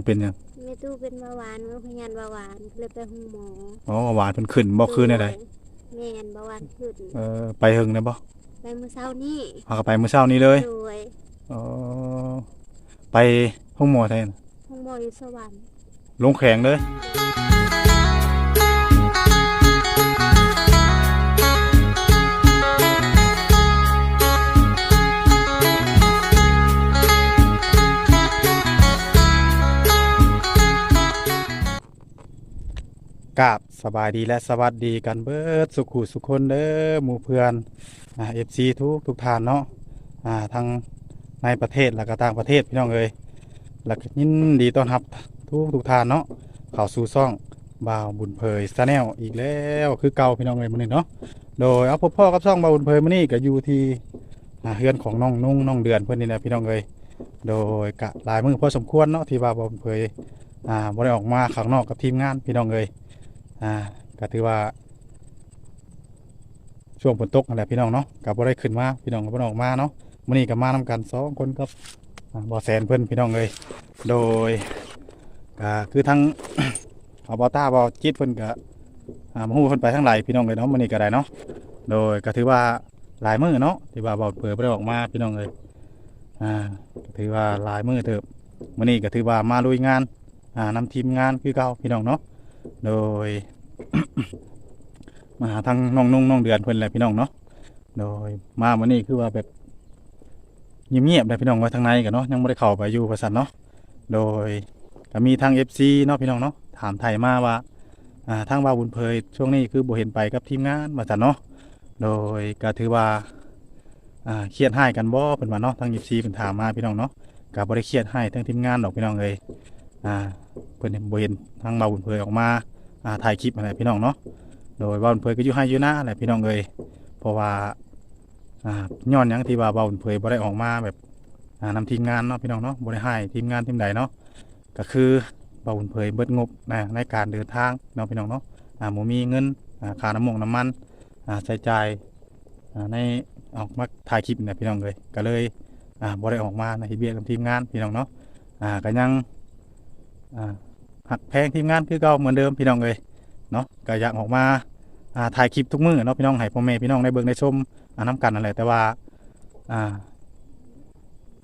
มันเป็นหยังแม่ตู้เป็นเบาหวานก็พยานเบาหวานเลยไปห้องหมออ๋อหวานเพิ่นขึ้นบ่คืนได้ใดแม่นเบาหวานขึ้นเออไปหึงได้บ่ไปมื้อเช้านี้พาก็ไปมื้อเช้านี้เลยโดยอ๋อไปห้องหมอแทนห้องหมออยู่สวรรค์ลงแข็งเลย กราบสบายดีและสวัสดีกันเบิดสุขุสุขคนเด้อหมู่เพื่อนเอ่า FC ทุกทุกท่านเนาะอ่าทั้งในประเทศและก็ต่างประเทศพี่น้องเอ้ยแล้วก็ยินดีต้อนรับทุกทุกท่านเนาะเข้าสู่ซ่องบ่าวบุญเผยซาแนลอีกแล้วคือเก่าพี่น้องเอ้ยมื้อนี้เนาะโดยเอาพบพ่อกับซ่องบ่าวบุญเผยมื้อนี้ก็อยู่ที่เฮือนของน้องนุ่งน้องเดือนเพิ่อนนี่แหละพี่น้องเอ้ยโดยกะลายมือพอสมควรเนาะที่บ่าวบุญเผยอ่าบ่ได้ออกมาข้างนอกกับทีมงานพี่น้องเอ้ย อ่าก็ถือว่า ช่วงฝนตกนั่นแหละพี่น้องเนาะกับบ่ได้ขึ้นมาพี่น้องก็บ่ได้ออกมาเนาะมื้อนี้ก็มานำกันสองคนกับบ่แสนเพิ่นพี่น้องเลยโดยก็คือทั้งเอาบ่ต้าบ่จิตเพิ่นก็อ่ามาฮู้เพิ่นไปทางไหนพี่น้องเลยเนาะมื้อนี้ก็ได้เนาะโดยก็ถือว่าหลายมื้อเนาะที่ว่าบ่เผยบ่ได้ออกมาพี่น้องเลยอ่าถือว่าหลายมื้อเติบมื้อนี้ก็ถือว่ามาลุยงานอ่านำทีมงานคือเก่าพี่น้องเนาะ โดย มาหาทางน้องนุ่งน้องเดือนเพิ่นแหละพี่น้องเนาะโดยมาวันนี้คือว่าแบบเงียบๆเลยพี่น้องไว้ทางในกันเนาะยังไม่ได้เข้าไปอยู่ประสันเนาะโดยก็มีทาง FC เนาะพี่น้องเนาะถามไทยมาว่าอ่าทางบ่าบุญเพยช่วงนี้คือบ่เห็นไปกับทีมงานมาสันเนาะโดยก็ถือว่าอ่าเครียดให้กันบ่เพิ่นว่าเนาะทาง FC เพิ่นถามมาพี่น้องเนาะก็บ่ได้เครียดให้ทั้งทีมงานดอกพี่น้องเอ้ย อ่าเพิ่อนบ่เห็นทางบ่าวบุญเผยออกมาอ่าถ่ายคลิปอะไรพี่น้องเนาะโดยบ่าวบุญเผยก็อยู่ให้อยู่หน้าแหละพี่น้องเอ้ยเพราะว่าอ่าย้อนยังที่ว่าบ่าวบุญเผยบ่ได้ออกมาแบบอ่านำทีมงานเนาะพี่น้องเนาะบ่ได้ให้ทีมงานทีมใดเนาะก็คือบ่าวบุญเผยเบิดงบนะในการเดินทางเนาะพี่น้องเนาะอ่าบ่มีเงินอ่าค่าน้ำมันน้ำมันอ่าใช้จ่ายอ่าในออกมาถ่ายคลิปเนี่ยพี่น้องเอ้ยก็เลยอ่าบ่ได้ออกมาในเฮ็ดเบียกับทีมงานพี่น้องเนาะอ่าก็ยัง หักแพงทีมงานคือเก่าเหมือนเดิมพี่น้องเลยเนาะก็อยากออกมาอ่าถ่ายคลิปทุกมื้อเนาะพี่น้องให้พ่อแม่พี่น้องได้เบิ่งได้ชมอ่าน้กันนั่นแหละแต่ว่าอ่า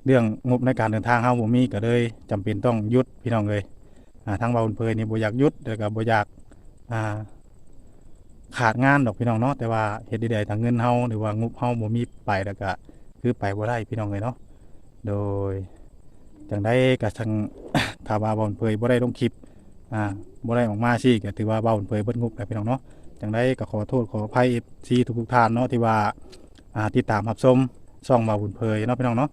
เรื่องงบในการเดินทางเฮาบ่มีก็เลยจำเป็นต้องยุดพี่น้องเลยอ่าทางบ่าวเพยนี่บ่อยากยุดแล้วก็บ่อยากอ่าขาดงานดอกพี่น้องเนาะแต่ว่าเฮ็ดใดๆทางเงินเฮาหรือว่างบเฮาบ่มีไปแล้วก็คือไปบ่ได้พี่น้องเลยเนาะโดย จังได้ก็ทางถ้าว่าบ่าวเผยบ่ได้ลงคลิปอ่าบ่ได้ออกมาสิก็ถือว่าบ่าวเผยเบิดงบแล้วพี่น้องเนาะจังได้ก็ขอโทษขออภัย FC ทุกๆท่านเนาะที่ว่าอ่าติดตามรับชมช่องบ่าวุญเผยเนาะพี่น้องเนาะ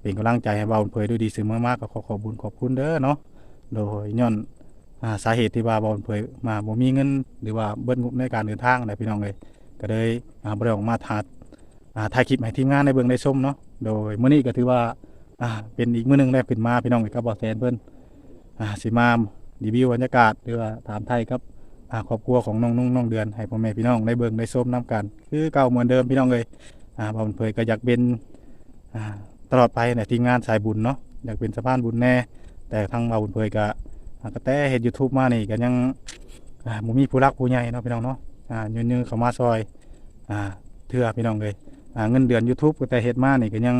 เป็นกำลังใจให้บ่าวุญเผยด้วยดีเสึมมากๆก็ขอขอบคุญขอบคุณเด้อเนาะโดยย้อนอ่าสาเหตุที่ว่าบ่าวุญเผยมาบ่มีเงิน หรือว่าเบิดงบในการเดินทางอะไรพี่น้องเลยก็เลยอ่าบ่ได้ออกมาถ่ายอ่าถ่ายคลิปให้ทีมงานในเบิ่งได้ชมเนาะโดยมื้อนี้ก็ถือว่า อ่าเป็นอีกมื้อหนึงได้ขึ้นมาพี่น้องกับบอแซนเพิ่นอ่าสิมารีวิวบรรยากาศหรือว่าถามไทยครับอ่าครอบครัวของน้องนุ่งน้องเดือนให้พ่อแม่พี่น้องได้เบิ่งได้ชมนํกัน คือเก่าเหมือนเดิมพี่น้องเลยอ่าบ่าวบุญเผยก็อยากเป็นอ่าตลอดไปในทีมงานสายบุญเนาะอยากเป็นสะพานบุญแน่ แต่ทางบ่าวบุญเผยก็กระแตเฮ็ด YouTube มานี่ก็ยังอ่าบ่มีผู้รักผู้ใหญ่เนาะพี่น้องเนาะอ่ายืนๆเข้ามาซอยอ่าเทื่อพี่น้องเลยอ่าเงินเดือน YouTube ก็แต่เฮ็ดมานี่ก็ยัง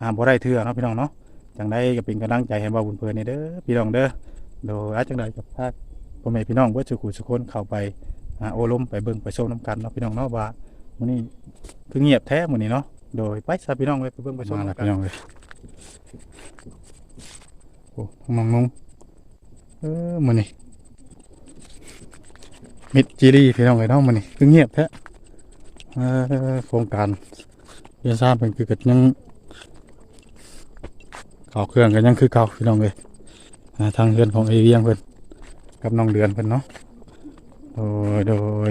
อ่าบ่ได้เทื่อเนาะพี่น้องเนาะจังได้ก็เป็นกำลังใจให้บ่าวบุญเพลินนี่เด้อพี่น้องเด้อโดยอาจังได้กับพาพ่อแม่พี่น้องเบิดสุขุสุคนเข้าไปอาโอลมไปเบิ่งไปชมนํกันเนาะพี่น้องเนาะว่ามื้อนี้คือเงียบแท้มื้อนี้เนาะโดยไปซะพี่น้องไปเบิ่งไปชมนํกันพี่น้องเลยโอ้น้องนุ่งเออมื้อนี้มิดจีรีพี่น้องเลยเนาะมื้อนี้คือเงียบแท้เออโครงการเรียนทราบเป็นคือก็ยัง เขาเครื่องกันยังคือเก่าพี่น้องเลยทางเรือนของเอเวียงเพิ่นกับน้องเดือนเพิ่นเนาะโดยโดย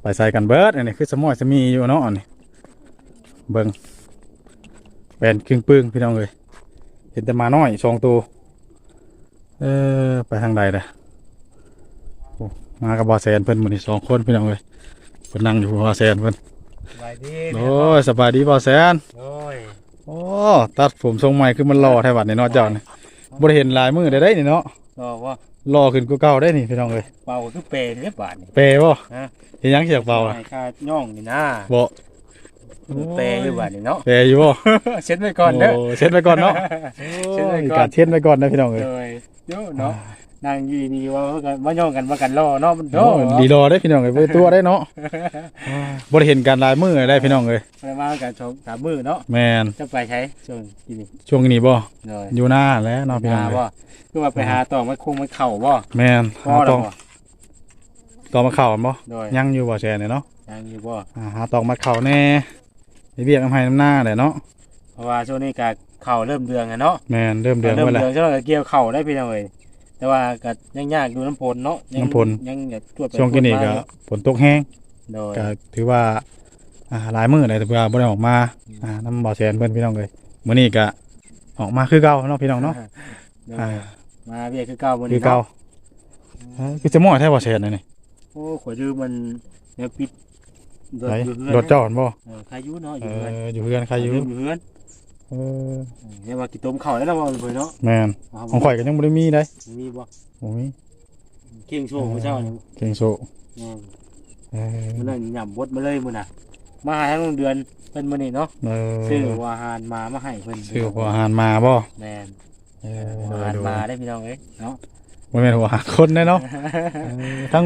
ไปใส่กันเบิดอันนี้คือสมอยสมีอยู่เนาะอันนี้เบิ่งแบนครึ่งปึ้งพี่น้องเลยเห็นแต่มาน้อยสองตัวเออไปทางใดล่ะมากับบอแซนเพิ่นมดนี่สองคนพี่น้องเลยเพิ่นนั่งอยู่บอแซนเพิ่น สบายดีโอ้ยสบายดีบอแซนโอ้ยโโอ้ตัดผมทรงใหม่คือมันรอแท้บัดนี่เนาะเจ้านี่บ่ได้เห็นลายมือได้ได้นี่เนาะรอว่ารอขึ้นกว่าเก่าได้นี่พี่น้องเอ้ยเป่าก็คือเปรย์เรียบบาทนี่เปบ่ฮะเฮ็ดหยังสิอยากเป่าล่ะให้ค่าย่องนี่นะบ่เปรย์อยู่บาทนี่เนาะเปอยู่บ่เช็ดไว้ก่อนเด้อโเช็ดไว้ก่อนเนาะเช็ดไว้ก่อนโยการเช็ดไว้ก่อนนะพี่น้องเอ้ยเลยเดี๋ยวเนาะ นางอยีดีว่ากันว่าย่องกันว่ากันรอเนาะมันโดโอ้ดีรอได้พี่น้องเอ้ยเบิ่งตัวได้เนาะบ่ได้เห็นการลายมือได้พี่น้องเอ้ยไปมากันชมสามมือเนาะแม่นจะไปใช้ช่วงกินนี่ช่วงนี้บ่เลยอยู่หน้าแล้วเนาะพี่น้องหาเอ้ยบ่คือว่าไปหาต่อมันคงมันเข่าบ่แม่นพ่อหาตเราองบ่ตองมาเข้าบ่โดยยังอยู่บ่แชร์เนี่ยเนาะยังอยู่บ่อ่าหาตองมาเข้าแน่ไอ้เบียกน้ำให้น้ำหน้าแหละเนาะเพราะว่าช่วงนี้ก็เข่าเริ่มเดืองอะเนาะแม่นเริ่มเดือนเริ่มเมื่อไหร่เดืองช่วงนี้ก็เกี่ยวเข่าได้พี่น้องเอ้ย แต่ว่าก็ยังยากดูน้ำพลเนาะยังน้ำพล ยังอย่าตรวจไปช่วงกินนี่ก็ตรวจมาฝนตกแห้งโดยก็ถือว่าอ่าหลายมื้อเลยแต่ว่าบ่ได้ออกมาอ่าน้ำบ่อแสนเพิ่นพี่น้องเลยมื้อนี้ก็ออกมาคือเก่าเนาะพี่น้องเนาะโดยอ่ามาเวียคือเก่ามื้อคืนี้อเก่าเนาะเอ้ยคือจะม้อแท้บ่แสนนี่นี่โอ้ขอยืมมันแนวปิดรถไหนอยู่เฮือนรถเจ้าหั่นบ่เออใครอยู่เนาะอเอยู่เฮือนออยู่เฮือนใครอยู่ อยู่เฮือน เออเนี่ยว่ากี่ต้มเข่าแล้วเราบ่เพิ่นเนาะแม่นของข่อยก็ยังบ่ได้มีได้มีบ่บ่มีเคียงโชว์มื้อเช้านี่เก่งโซแม่นเออมื้อนั้นย่ำบดมาเลยมื้อน่ะมาหาทั้งเดือนเพิ่นมื้อนี้เนาะเออซื้อวอาหารมามาให้เพิ่นซื้อวอาหารมาบ่แม่นเออหัวอาหารมาได้พี่น้องเอ้ยเนาะบ่แม่นหัวอาหารคนแน่เนาะทั้ง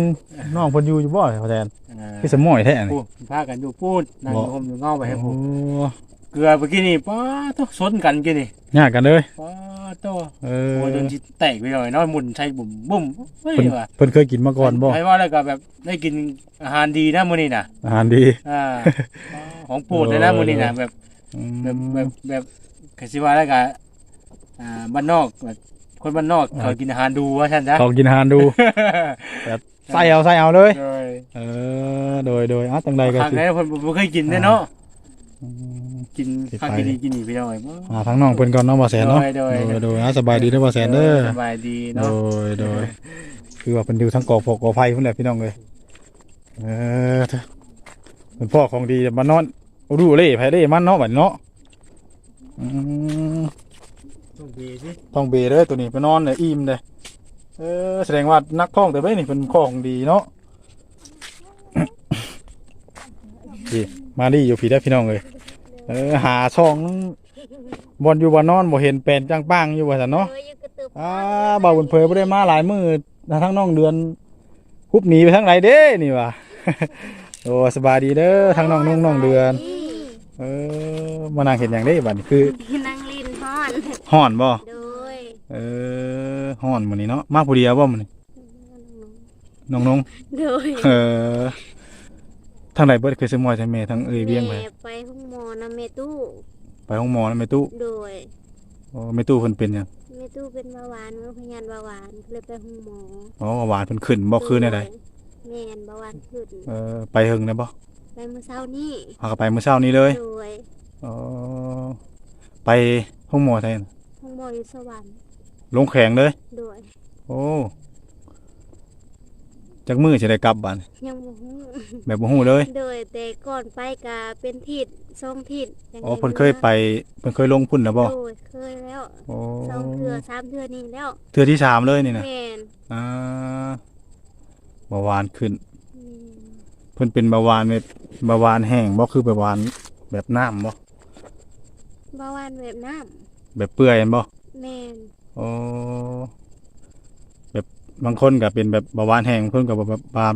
น้องเพิ่นอยู่อยู่บ่พ่อแทนเออคือสมอยแท้นี่พูดพากันอยู่พูดนั่งอยู่ห่มอยู่เงาไปให้พู เกลือเมื่อกี้นี่ป้าต้องสนกันกินนี่ยากกันเลยป้าต้องเออโอ้ยจนจิตแตกไปหน่อยเนาะหมุนใช้บุ่มบุ่มเฮ้ยเพิ่นว่ะเพิ่นเคยกินมาก่อนบ่ให้ว่าแล้วก็แบบได้กินอาหารดีนะมื้อนี้น่ะอาหารดีอ่าของโปรดเลยนะมื้อนี้น่ะแบบอืมแบบแบบแบบก็สิว่าแล้วก็อ่าบ้านนอกแบบคนบ้านนอกเขากินอาหารดูว่าฉันจ้ะเขากินอาหารดูใส่เอาใส่เอาเลย โดยเออโดยโดยอะจังใดก็ครั้งสินี้ผมบ่เคยกินแน่เนาะอืม กินสิข้างไปกินนี่กินนี่พี่น้องเอ้ยอ่าทั้งน้องเพิ่นก่อนเน้องบ่แสนเนาะโดยโดยโดยโดยอะสบายดีเด้อบ่แสนเด้อสบายดีโดเนาะยโดยคือว่าเพิ่นอยู่ทั้งกอพกกอไฟพุ่นแหละพี่น้องเอ้ยเออเถอะเป็นพ่อของดีมานอนรู้เล่ไผเล่มันเนาะบัดนี้เนาะอืมต้องดีสิต้องเบเด้อตัวนี้ไปนอนเนี่ยอิ่มเลยเออแสดงว่านักท่องแต่เบ้นี่เป็นของดีเนาะพี่ มาดีอยู่พี่ได้อพี่น้องเลยเออหาช่องบอลอยู่บอนนอนบ่เห็นเป็นจังปังอยู่ว่าซั่นเนาะเอออยู่กระตึบอ่าบ่าวบุญเพยบ่ได้มาหลายมื้อทั้งน้องเดือนฮุบหนีไปทางไหนเด้นี่ว่ะโอ้สบายดีเด้อทั้งน้องนุ่งน้องเดือน เออมานั่งเห็นอย่างนี้บัดนี้คือนั่งลินพอนห่อนบ่โดยเออห่อนมื้อนี้เนาะมาผู้เดียวบ่มื้อนี้น้องนงโดยเออ ทางไหนเบิดเคยสมอยใช่แม่ทางเอ่ยเวียงไปแม่ไปห้องหมอนำเมตู้ ไปห้องหมอแล้วแม่ตู้โดยโอ้แม่ตู้เพิ่นเป็นหยังเมตู้เป็นเบาหวานเมื่อพยานเบาหวานเลยไปห้องหมออ๋อหวานเพิ่นขึ้นบ่คืนได้ใดแม่นเบาหวานขึ้นเออไปเฮิงได้บ่ไปเมื่อเช้านี้พากันไปมื้อเช้านี้เลยโดยอ๋อไปห้องหมอแทนห้องหมออยู่สวรรค์ลงแข็งเลย โดย โอ้ จักมื้อสิได้กลับบ้านยังบ่ฮู้แบบบ่ฮู้เลย โดยแต่ก่อนไปก็เป็นทิศสองทิศยังอ๋อเพิ่นเคยไปเพิ่นเคยลงพุ่นแล้วบ่โดยเคยแล้วโอ้สองเทื่อสามเทื่อนี่แล้วเทื่อที่สามเลยนี่นะแม่นอ่าเบาหวานขึ้นอืมเพิ่นเป็นเบาหวานแบบเบาหวานแห้งบ่คือเบาหวานแบบน้ำบ่เบาหวานแบบน้ำแบบเปื่อยแม่นบ่แม่นโอ้แบบบางคนก็เป็นแบบเบาหวานแห้งเพิ่นก็แบบบาม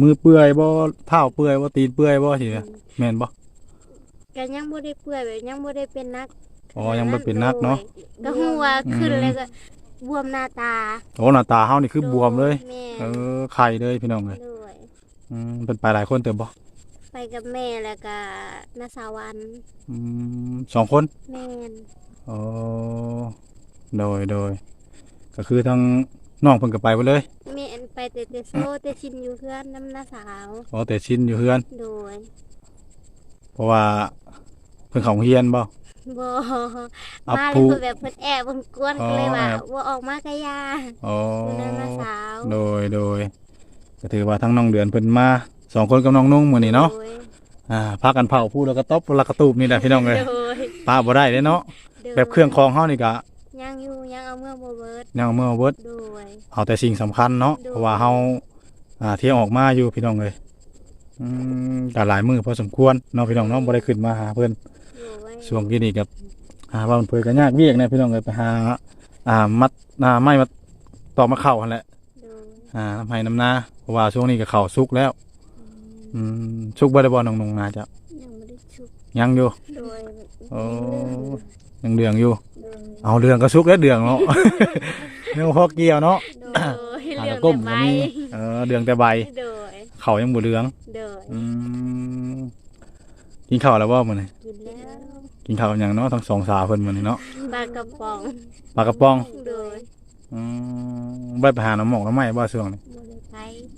มือเปื่อยบ่เท้าเปื่อยบ่ตีนเปื่อยบ่สิอืมแม่นบ่ก็ยังบ่ได้เปื่อยแบบยังบ่ได้เป็นนักอ๋อยังบ่เป็นนักเนาะโดยก็หัวขึ้นอืมแล้วก็บวมหน้าตาโอ้หน้าตาเฮานี่คือบวมเลยแม่เออไข่เลยพี่น้องเอ้ยด้วยอืมเพิ่นไปหลายคนเติบบ่ไปกับแม่แล้วก็นาสาวันอืมสองคนแม่นอ๋อโดยโดยก็คือทั้ง น้องเพิ่นก็ไปเบิดเลยแม่นไปแต่แต่โซแต่ชินอยู่เพื่อนน้ำนาสาวอ๋อแต่ชินอยู่เฮือน โดยเพราะว่าเพิ่นเข้าโรงเรียนบ่ บ่เอามาแล้วผู้ เพิ่นแบบเพิ่นแอบเพิ่นกวนอ๋อก็เลยว่าแอบว่าออกมากะยาอ๋ออยู่น้ำนาสาวโดยโดยก็ถือว่าทั้งน้องเดือนเพิ่นมาสองคนกับน้องนุ่งมื้อนี้เนาะโดยอ่าพากันเผาพูดแล้วก็ตบแล้วก็ตูบนี่แหละพี่น้องเอ้ยโดยป้าบ่ได้เด้เนาะโดยแบบเครื่องของเฮานี่ก็ ยังอยู่ยังเอาเมื่อบ่เบิดยังเอามื่อเบิดโดยเอาแต่สิ่งสำคัญเนาะโดยเพราะว่าเฮาอ่าเที่ยวออกมาอยู่พี่น้องเลยอืมก็หลายมือพอสมควรเนาะพี่น้องเนาะบ่ได้ขึ้นมาหาเพิ่นโดยช่วงที่นี่กับหาว่ามันเพิ่นก็ยากเวียกนะพี่น้องเลยไปหาอ่ามัดอ่าไม้มาตอกมาเข้าหั่นแหละโดยอ่าน้ำไห้น้ำนาเพราะว่าช่วงนี้ก็เข้าสุกแล้ว อืมอืมสุกบ่ได้บ่น้องๆนาจ้ะยังไม่ได้ชุบยังอยู่โดยโอ้ ยังเดืองอยู่ โดยเอาเดืองก็สุกแล้วเดืองเนาะเรื่องพอเกี่ยวเนาะโดยอ่าเรื่องก้มแต่ก็ใบมีเออเดืองแต่ใบโดยเขายังบ่เหลืองโดยอืมกินข้าวแล้วบ่มื้อนี้กินแล้วกินข้าวกับหยังเนาะทั้งสองสาวเพิ่นมื้อนี้เนาะปลากระป๋องปลากระป๋องโดยอืมบ่ได้ไปหาน้ำหมอกน้ำไม้บ่ช่วงนี้บ่ได้ไป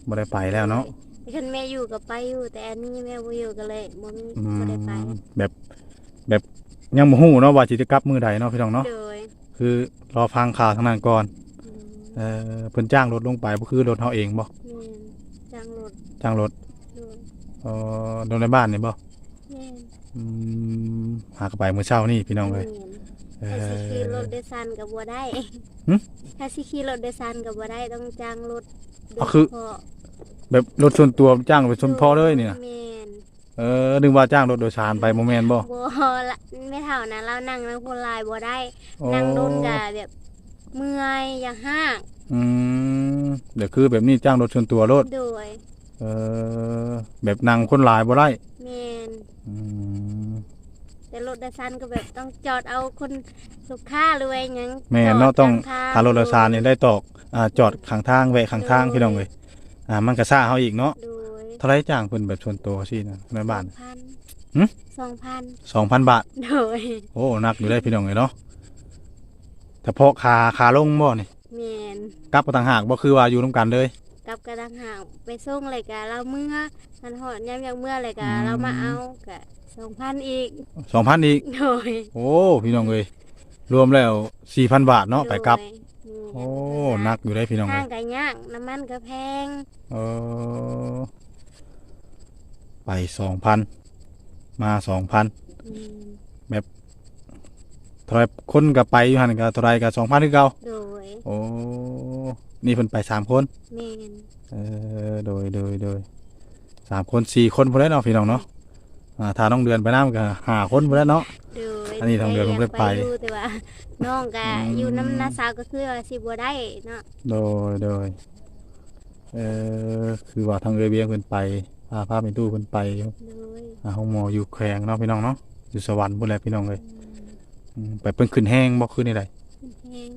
บ่ได้ไปแล้วเนาะแต่คันแม่อยู่ก็ไปอยู่แต่อันนี้แม่บ่อยู่ก็เลยบ่มีอืบ่ได้ไปมแบบแบบ ยังบ่ฮู้เนาะว่าสิได้กลับมื้อใดเนาะพี่น้องเนาะโดยคือรอฟังข่าวทางนั้นก่อน อืมเออเพิ่นจ้างรถลงไปบ่คือรถเฮาเองบ่แม่นจ้างรถจ้างรถโดยเอ่อรถในบ้านนี่บ่แม่นอืมหากนไปมื้อเช้านี่พี่น้องเอ้ยแม่น เอถ้าสิขี่รอ ถโดยสารก็บ่ได้หึถ้าสิขี่รถโดยสารก็บ่ได้ต้องจ้างรถโดยอ๋อคือเฉพาะแบบรถส่วนตัวจ้างไปชนพ่อเลยนี่นะแม่น เออนึกว่าจ้างรถโดยสารไปโมเมนบ่บ่ละไม่เท่านะเรานั่งนั่งคนลายบ่ได้โอ้นั่งรุ่นก็แบบเมื่อยอย่างห้ากอืมเดี๋ยวคือแบบนี้จ้างรถส่วนตัวรถโดยเออแบบนั่งคนหลายบ่ได้แม่นอืมแต่รถโดยสารก็แบบต้องจอดเอาคนลูกค้าหรือว่าหยังแม่นจเนาะต้องกลงถ้ารถโดยสารนี่ได้ตอกอ่าจอดข้างทางแวะข้างทางพี่น้องเอ้ยอ่ามันก็ซ่าเฮาอีกเนาะโดยเท่าไรจ้างเพิ่นแบบส่วนตัวสินะในบ้าน พันหึ สองพัน2,000บาท โดยโอ้หนักอยู่ได้พี่น้องเอ้ยเนาะแต่พอขาขาลงบ่นี่แม่นกลับก็ต่างหากบ่คือว่าอยู่นํกันเลย กับกระดังห่างไปส่งเลยกะเราเมื่อมันหอดย้ำยังเมื่อเลยกะอืม เรามาเอากะสองพันอีก2,000อีก โดยโอ้พี่น้องเอ้ยรวมแล้ว4,000บาทเนาะไปกลับ โดยโอ้หนักอยู่ได้พี่น้องทาเอ้งยกะยากน้ำมันก็แพงเออ ไป2,000มา2,000อืมเท่าไรคนก็ไปอยู่หั่นก็เท่าไรก็2,000คือเก่าโดยโอ้นี่เพิ่นไปสามคนแมนเออโดยโดยโดยสามคนสี่คนพุ่นแหล้วเนาะพี่น้องเนาะอ่าถ้าน้องเดือนไปน้ำก็ห้าคนพุ่นแหล้วเนาะโดยอันนี้ทางเดินผมได้ไปอยู่แต่ว่าน้องกะอืมอยู่น้ำนาสาวก็คือว่าสิบ่ได้เนาะโดยโดยเออคือว่าทางเรือเบียงเพิ่นไป พาพาไปตู้เพิ่นไปโดยอ่าห้องหมออยู่แขวงเนาะพี่น้องเนาะอยู่สวรรค์พุ่นแหละพี่น้องเลยอืมอืมไปเพิ่นขึ้นแห้งบ่ขึ้นนี่ไดแพง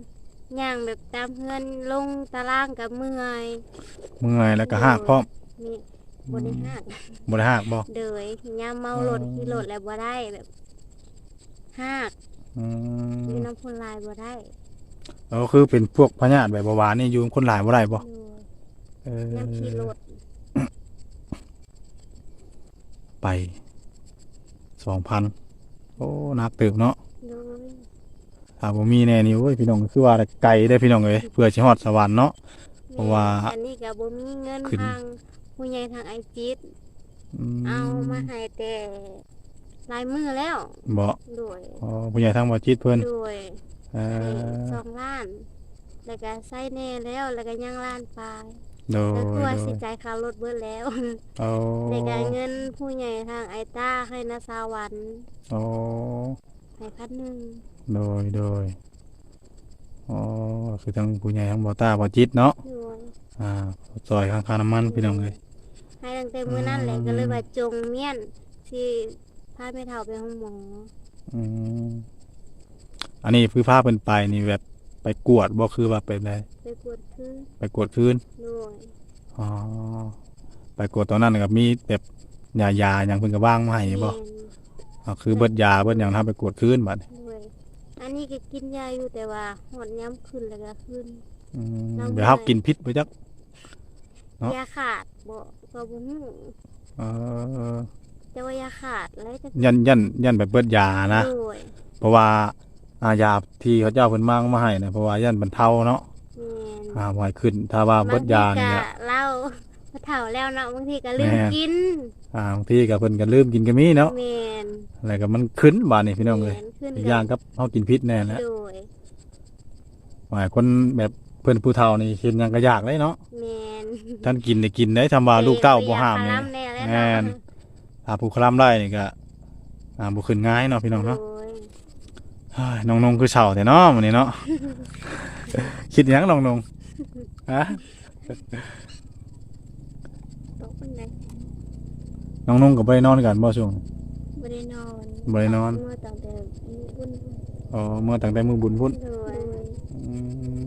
ย่างแบบตามเพื่อนลงตารางกับเมื่อยเมื่อยแล้วก็หากพร้อมนี่บ่ได้หักบ่ได้หากบ่โดยยามเมารถอ๋อขี่รถแล้วบ่ได้แบบหักอือยู่มน้ำพ่นลายบ่ได้เออคือเป็นพวกพญาธิแบบเบาหวานนี่อยู่คนหลายบ่ได้บ่โดยเออยามขี่รถ ไปสองพันโอ้หนักเติบเนาะโดยถ้าบ่มีแน่นี่โอ้ยพี่น้องคือว่าไกลได้อพี่น้องเอ้ยเพื่อสิฮอดสวรรค์เนาะเพราะว่าอันนี้ก็บ่มีเงินขึ้นทางผู้ใหญ่ทางไอจิตอืมเอามาให้แต่ลายมือแล้วบ่โดยอ๋อผู้ใหญ่ทางบ่จิตเพิ่นโดยเอให้อสองล้าน แล้วก็ใส่แน่แล้วแล้วก็ยังล้านปลาย โดยแล้วคือว่าโดสิยจ่ายค่ารถเบิดแล้วเอาในการเงินผู้ใหญ่ทางไอต้าให้นาสาวันโอ้ให้พันหนึ่งโดยโดยอ๋อคือทางผู้ใหญ่ทางบ่ตาบ่จิตเนาะโดยอ่าซอยข้างค่าน้ำมันพี่น้องเอ้ยให้ตั้งแต่มื้อนั้นแหละอืมก็เลยว่าจงเมียนที่พาไม่เท่าไปห้องหมออืมอันนี้คือพาเพิ่นไปนี่แบบ ไปกวดบ่คือว่าเป็นไดไปกวดคือไปกวดคืนโดยอ๋อไปกวดตอนนั้นก็มีแบบยายาอย่างเพิ่นก็ว่างมาให้บ่แม่นอ๋อคือเบิดยาเบิดหยังทำไปกวดคืนบัดนี้โดยอันนี้ก็กินยาอยู่แต่ว่าหอดย้ำขึ้นแล้วก็ขึ้นอืมน้ำเดี๋ยวเฮากินพิษไปจักเนาะยาขาดบ่ก็บ่ฮู้เออแต่ว่ายาขาดแล้วจะยันยันยันแบบเบิดยานะโดยเพราะว่า อายาที่เขาเจ้าเพิ่นมางมาให้นะเพราะว่ายันบรรเทาเนาะแม่นอ่าบ่ให้ขึ้นถ้าว่าเบิดยานี่บงทีก็ก็เหล้าพอเฒ่าแล้วเนาะบางทีก็ลืมแม่นกิน อ่าบางทีก็เพิ่นก็ลืมกินก็มีเนาะแม่นอะไรก็มันขึ้นบาดนี่พี่น้องเอ้ยแม่นขึ้นอีกอย่างกับเฮากินพิษแน่แหล้วโดยหมายคนแบบเพิ่นผู้เฒ่านี่กินหยังก็ยากเลยเนาะแม่นท่านกินได้กินได้ทำว่าลูกเต้าบ่ห้ามแม่นี่นแน่แล้วแม่นถ้าผู้คลำได้นี่ก็อ่าบ่ขึ้นง่ายเนาะพี่น้องเนาะโดยเฮ้ย น้องนงคือเฉาแต่เนาะมื้อนี้เนาะ คิดหยังน้องนงฮะตกเป็นไงน้องนงก็บ่ได้นอนกันบ่ช่วงนี้บ่ได้นอนบ่ได้นอนเมื่อตั้งแต่บุญอ๋อเมื่อตั้งแต่มื้อบุญพุ่นโดยอืม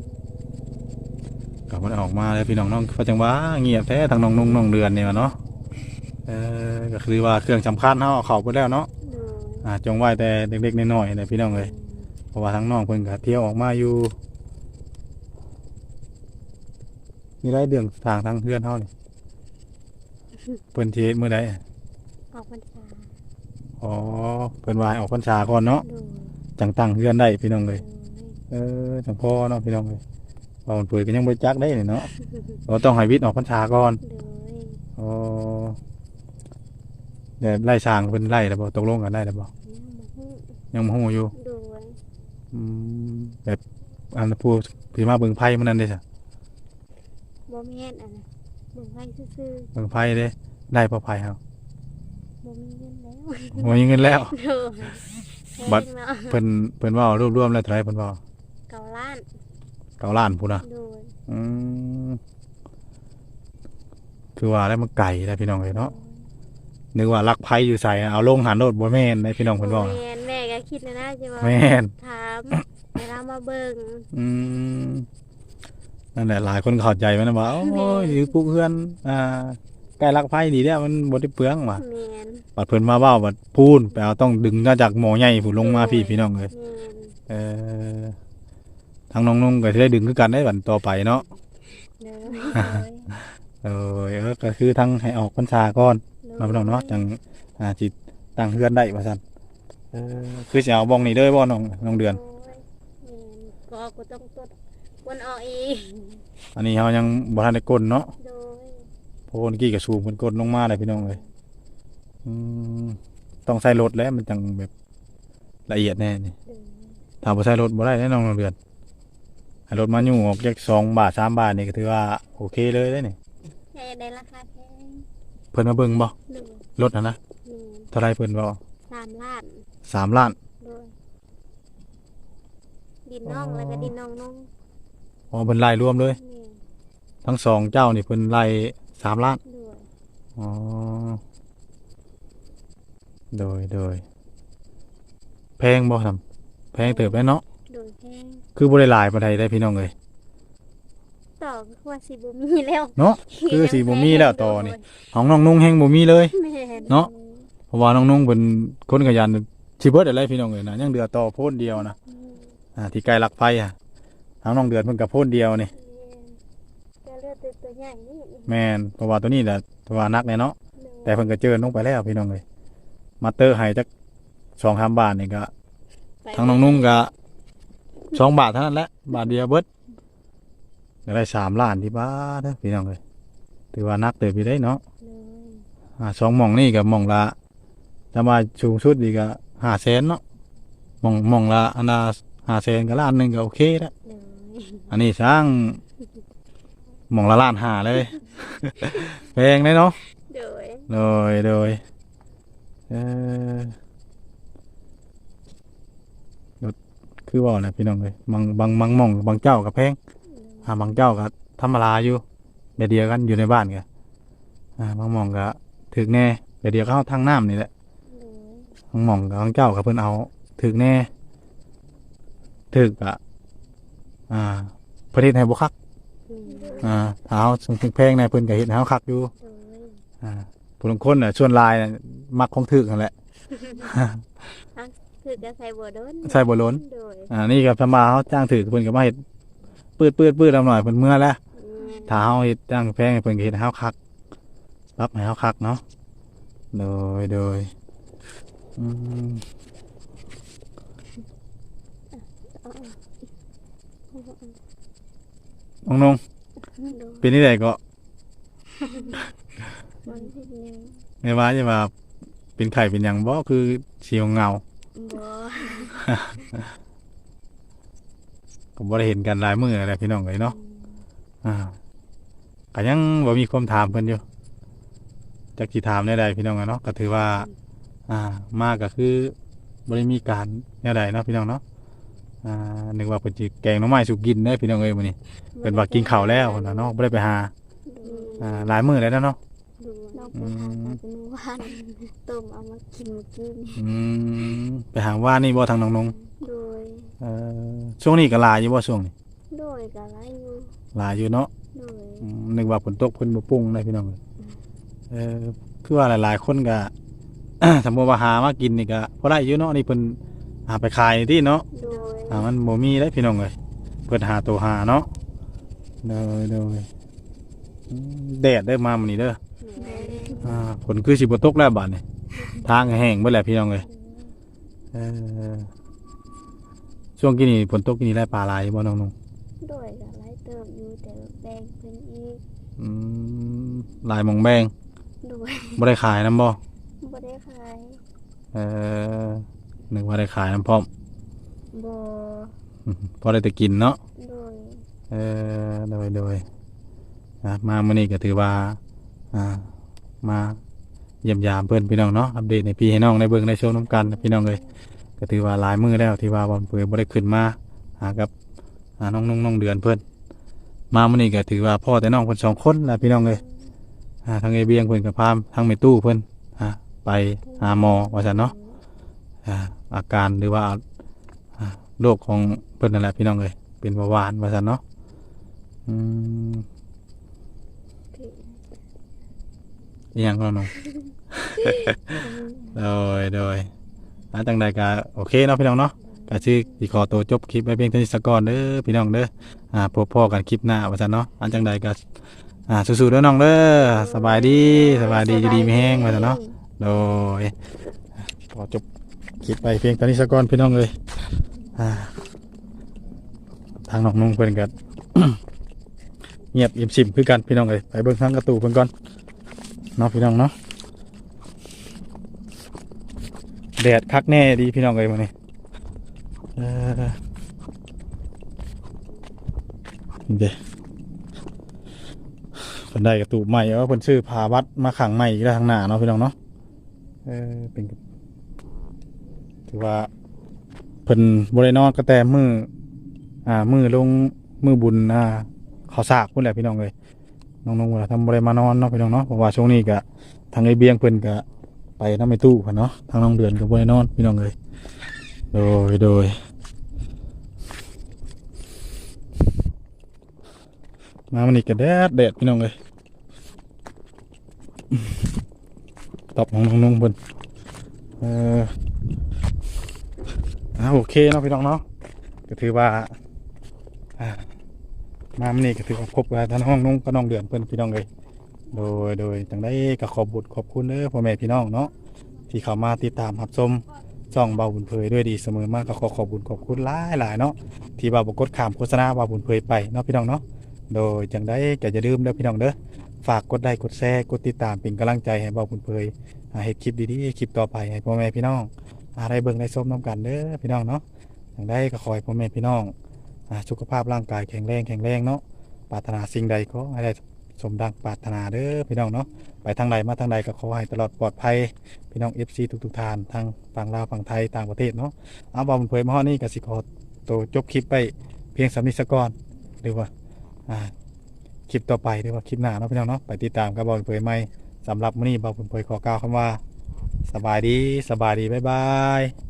ก็บ่ได้ออกมาเลยพี่น้องน้องเขาจังว่าเงียบแท้ทางน้องนงน้องเดือนนี่ว่าเนาะเออก็คือว่าเครื่องสำคัญเฮาเอาเข้าไปแล้วเนาะโดย อ่าจงไว้แต่เด็กๆน้อยๆนี่พี่น้องเอ้ยเพราะว่าทั้งน้องเพิ่นก็เที่ยวออกมาอยู่มีไรเดืองทางทางเพื่อนเฮานี่เพิ่นสิเฮ็ดมื้อใดออกพรรษาอ๋อเพิ่นว่าให้ออกพรรษาก่อนเนาะโดยจังตั้งเพื่อนได้พี่น้องโดเลยยเออจังพอเนาะพี่น้องเลยว่ามันเปิดก็ยังบ่จักได้นี่เนาะเราต้องให้วิทย์ออกพรรษาก่อนโดยอ๋อ เดี๋ยวไล่สร้างเพิ่นไล่แล้วบ่ตกลงกันได้แล้วบ่ยังบ่ฮู้ยังบ่ฮู้อยู่โดยอืมแบบอันผู้พี่มาเบิ่งไพ่มันนั่นเด้จ้ะบ่แม่นอันน่ะเบิ่งไว้ซื่อเบิ่งไพ่เด้ได้พอไพ่เฮาๆบ่มีเงินแล้วบ่มีเงินแล้ว โดยบัดแพงเนาะเพิ่นเพิ่นเว่ารวบรวมแล้วเท่าไหร่เพิ่นเว่าเก่าล้านเก้าล้านพุ่นน่ะ โดยอืมคือว่าแล้วมันไก่แล้วพี่น้องเอ้ยเนาะ นึกว่าลักไพ่อยู่ใส่เอาลงหันโลดบ่แม่นได้พี่น้องเพิ่นเว่าแม่นแม่ก็คิดนะนะจะว่าแม่นถามเวลามาเบิ่งอืมนั่นแหละหลายคนเข้าใจมันนะว่าโอ้ยอยู่ปลูกเฮือนอ่าใกล้ลักไพ่ดีแล้วมันบ่ได้เปลืองว่ะแม่นบัดเพิ่นมาเว้าบัดพูนไปเอาต้องดึงมาจากหมอใหญ่ผู้ลงมาพี่พี่น้องเอ้ยแม่นเออทางน้องนุ่งก็สิได้ดึงคือกันได้บัดต่อไปเนาะเด้อเออเออก็คือทั้งให้ออกพรรษาก่อน โดยเนาะพี่น้องเนาะจังอ่าจิตตั้งเฮือนได้ว่าซั่นเออคือสิเอาบ้องนี่เด้อบ่น้องน้องเดือนโยแม่นก็ก็ต้องตดวนออกอีกอันนี้เฮายังบ่ทันได้ก้นเนาะโดยเพราะว่าเมื่อกี้ก็สูบเพิ่นก้นลงมาเลยพี่น้องเอ้ยอืมต้องใส่รถแล้วมันจังแบบละเอียดแน่นี่โดยถ้าบ่ใส่รถบ่ได้แน่น้องน้องเดือนให้รถมาอยู่ออกจาก2บาท3บาทนี่ก็ถือว่าโอเคเลยเด้นี่แค่ได้ราคาแพง เพิ่นมาเบิ่งบ่โดยรถน่ะนะแม่นเท่าไหร่เพิ่นบ่สามล้านสามล้านโดยดินน้องแล้วก็ดินน้องน้องอ๋อเพิ่นไล่รวมเลย แม่นทั้งสองเจ้านี่เพิ่นไล่สามล้านโดยอ๋อโดยโดยแพงบ่ทำแพงเติบแล้วเนาะโดยแพงคือบ่ได้หลายปานใดได้พี่น้องเอ้ย ต่อคือว่าสิบ่มีแล้วเนาะคือสิบ่มีแล้วต่อนี่ของน้องนุ่งแฮงบ่มีเลย แม่นเนาะ เพราะว่าน้องนุ่งเป็นคนขยันสิเบิดอะไรพี่น้องเอ้ยนะยังเดือต่อโพนเดียวนะอืมอ่าที่ไกลลักไฟอะทางน้องเดือนเพิ่นกับโพนเดียวนี่แม่นก็เลือดตัวตัวใหญ่นี่แม่นเพราะว่าตัวนี้แหละตัวานักแน่เนาะโดยแต่เพิ่นก็เจอลงไปแล้วพี่น้องเอ้ยมาเตอร์ให้จัก2-3บาทนี่ก็ไปทางน้องนุ่งก็สองบาทเท่านั้นแหละบาทเดียวเบิด ก็ได้สามล้านที่บ้านเด้อพี่น้องเลยถือว่านักเติบอยู่ได้เนาะเลยอ่าสองหม่องนี่กับหม่องละจะมาสูงสุดดีก็ห้าแสนเนาะหม่องหม่องละอันละห้าแสนก็ล้านหนึ่งก็โอเคแล้วเลยอันนี้สร้างหม่องละล้านห้าเลย แพงเลยเนาะโดยโดยโดยเออรถคือว่าแหละพี่น้องเลยบางบางบางหม่องบางเจ้าก็แพง อ่าบางเจ้าก็ธรรมดาอยู่เดี๋ยวเดียวกันอยู่ในบ้านก็อ่าบางหม่องก็ถึกแน่เดี๋ยวเดียวก็เอาทางน้ำนี่แหละเลยบางหม่องกับบางเจ้าก็เพิ่นเอาถึกแน่ถึกอะอ่าประเทศไหนบ่คักเลยอ่าถ้าเอาถึงแพงในเพิ่นก็เฮ็ดให้เฮาคักอยู่เลยอ่าผู้ลางคนน่ะส่วนหลายน่ะมักของถึกนั่นแหละคือจะใส่บัวโดนใส่บ่ล้นโดยอ่านี่ก็ธรรมดาเฮาจ้างถึกเพิ่นก็มาเฮ็ด ปืดปืดปืดเอาหน่อยเพิ่นเมื่อแล้วอืมถ้าเฮาเฮ็ดจ้างแพงให้เพิ่นก็เฮ็ดให้เฮาคักรับให้เฮาคักเนาะโดยโดยอืมเอาน้องนงๆโดยเป็นนี่ได้ก็วันที่หนึ่งแม่ว่าจะมาเป็นไข่เป็นหยังบ่คือสีเงาบ่ ก็บ่ได้เห็นกันหลายมื้อแล้วพี่น้องเอ้ยเนาะอ่าก็ยังบ่มีความถามเพิ่นอยู่จักสิถามได้ใดพี่น้องอะเนาะก็ถือว่า อ่า มาก็คือบ่ได้มีการแนวใดเนาะพี่น้องเนาะอ่านึกว่าเพิ่นสิแกงหน่อไม้สุกกินได้พี่น้องเอ้ยมื้อนี้เพิ่นว่ากินข้าวแล้วเพิ่นว่าเนาะบ่ได้ไปหาอ่าหลายมื้อแล้วเนาะน้องไปหามาเป็นวันต้มเอามากินเมื่อกี้นี่อืมไปหาว่านี่บ่ทางน้องนงโดย เอ่อช่วงนี้ก็หลายอยู่บ่ช่วงนี้โดยก็หลายอยู่หลายอยู่เนาะโดยอืมนึกว่าฝนตกเพิ่นบ่ปรุงได้พี่น้องเอ้ยเออคือว่าหลายๆคนก็ สมมุติว่าหามากินนี่ก็พอได้อยู่เนาะนี่เพิ่นหาไปขายที่เนาะ โดยอ่ามันบ่มีได้พี่น้องเอ้ยเพิ่นหาตัวหาเนาะเด้อเด้ออืมแดดได้มามื้อนี้เด้อโดยอ่าฝนคือสิบ่ตกแล้วบัดนี้ทางแห้งเบิดแล้วพี่น้องเอ้ยเออ ช่วงกี้นี่ฝนตกกี้นี่ได้ปลาหลายบ่น้องนงโดยก็หลายเติบอยู่แต่แบ่งเพิ่นอีกอืมหลายหมองแบงโดยบ่ได้ขายนํบ่บ่ได้ขายเออนึกว่าได้ขายน้ำพร้อมบ่พอได้แต่กินเนาะโดยเออโดยโดยนะมามื้อนี้ก็ถือว่าอ่ามาเยี่ยมยามเพื่อนพี่น้องเนาะอัปเดตในพี่ให้น้องในเบิ่งในโชว์น้ำกันนะพี่น้องเลย ก็ถือว่าหลายมือแล้วที่ว่าบอลเปื่อยบ่ได้ขึ้นมาหากับหาน้องนุ่งน้องเดือนเพื่อนมามื้อนี้ก็ถือว่าพ่อแต่น้องเพิ่นสองคนละพี่น้องเลยทางไอเบียงเพิ่อนกับพามทางแม่ตู้เพิ่นอ่าไปหาหมอว่าซั่นเนาะอ่าอาการหรือว่าโรคของเพิ่นนั่นแหละพี่น้องเลยเป็นเบาหวานว่าซั่นเนาะอืมยังก็น้องโดยโดย อ่าจังใดก็โอเคเนาะพี่น้องเนาะก็ชื่อสิขอตัวจบคลิปไว้เพียงเท่านี้สักก่อนเด้อพี่น้องเด้ออ่าพบพ่อกันคลิปหน้าว่าซั่นเนาะอันจังใดก็อ่าสู้ๆเด้อน้องเด้อสบายดีสบายดีอยู่ดีมีแห้งว่าซั่นเนาะโดยขอจบคลิปไปเพียงตอนนี้สักก่อนพี่น้องเลยอ่าทางน้องนุ่งเพื่อนกันเงียบอิ่มสิมคือกันพี่น้องเลยไปเบิ่งทางกระตูเพิ่นก่อนเนาะพี่น้องเนาะ แดดคักแน่ดีพี่น้องเลยมื้อนี้เนี่เด้เพิ่นได้กระตูใหม่เอาเพิ่นซื้อผ้าวัดมาขังใหม่อีกแล้วทางหน้าเนาะพี่น้องเนาะเออเป็นถือว่าเพิ่นบรินอนก็แตมืออ่ามือลงมือบุญอ่าขาสากพุ่นแหละพี่น้องเลยน้องๆเวลาทำบริมานอนเนาะพี่น้องเนาะเพราะว่าช่วงนี้ก็ทางไอเบียงเพิ่นก็ ไปน้ำไม่ตู้กันเนาะทางน้องเดือนก็บรินอนพี่น้องเลยโดยโดยมามันนี่ก็แดดแดดพี่น้องเลยตอบของน้องๆเพิ่นเอออ่าโอเคเนาะพี่น้องเนาะก็ถือว่าอ่ามามื้อนี้ก็ถือว่าพบกับท่านห้องนุ่งกับน้องเดือนเพิ่อนพี่น้องเลย โดยโดยจังได้ก็ขอบบุญขอบคุณเด้อพ่อแม่พี่น้องเนาะที่เข้ามาติดตามรับชมช่องบาบุญเผยด้วยดีเสมอมากก็ขอขอบบุญขอบคุณหลายหลายเนาะที่บาบกดขามโฆษณาบาบุญเผยไปเนาะพี่น้องเนาะโดยจังได้ก็อย่าลืมเด้อพี่น้องเด้อฝากกดไลค์กดแชร์กดติดตามเป็นกำลังใจให้บาบุญเผยอ่าเห็ดคลิปดีๆคลิปต่อไปให้พ่อแม่พี่น้องอาได้เบิ่งได้ชมน้ำกันเด้อพี่น้องเนาะอย่างได้ก็ขอให้พ่อแม่พี่น้องอ่าสุขภาพร่างกายแข็งแรงแข็งแรงเนาะปรารถนาสิ่งใดก็ให้ได้ สมดังปรารถนาเด้อพี่น้องเนาะไปทางใดมาทางใดก็ขอให้ตลอดปลอดภัยพี่น้อง FC ทุกๆทานทางฝั่งลาวฝั่งไทยต่างประเทศเนาะเอาบอลเผยมาฮอดนี่ก็สิขอตัวจบคลิปไปเพียงสำนิสกอนหรือว่าอ่าคลิปต่อไปหรือว่าคลิปหน้าเนาะพี่น้องเนาะไปติดตามกับบอลเผยใหม่สำหรับมื้อนี้บอลเผยขอกล่าวคำว่า สบายดีสบายดีบ๊ายบาย